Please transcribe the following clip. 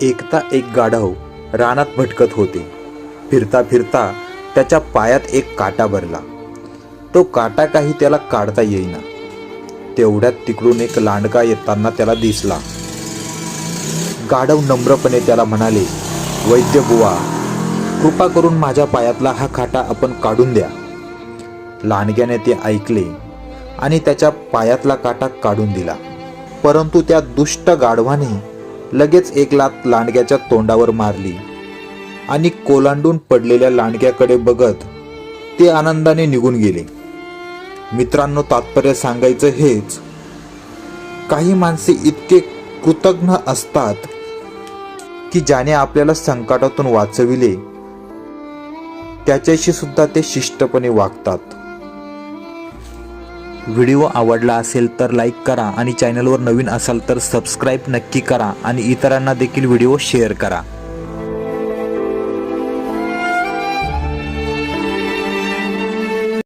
एकता एक गाढव रानात भटकत होते. फिरता फिरता त्याच्या पायात एक काटा भरला. तो काटा काही त्याला काढता येईना. तेवढ्यात तिकडून एक लांडगा येताना त्याला दिसला. गाढव नम्रपणे त्याला म्हणाले वैद्य बुवा कृपा करून माझ्या पायातला हा काटा आपण काढून द्या. लांडग्याने ते ऐकले आणि त्याच्या पायातला काटा काढून दिला. परंतु त्या दुष्ट गाढवाने लगेच एक लात लांडग्याच्या तोंडावर मारली. आणि कोलांडून पडलेल्या लांडग्याकडे बघत ते आनंदाने निघून गेले. मित्रांनो तात्पर्य सांगायचं हेच काही माणसे इतके कृतज्ञ असतात की ज्याने आपल्याला संकटातून वाचविले त्याच्याशी सुद्धा ते शिष्टपणे वागतात. व्हिडिओ आवडला असेल तर लाईक करा आणि चॅनलवर नवीन असाल तर सबस्क्राईब नक्की करा आणि इतरांना देखील व्हिडिओ शेअर करा.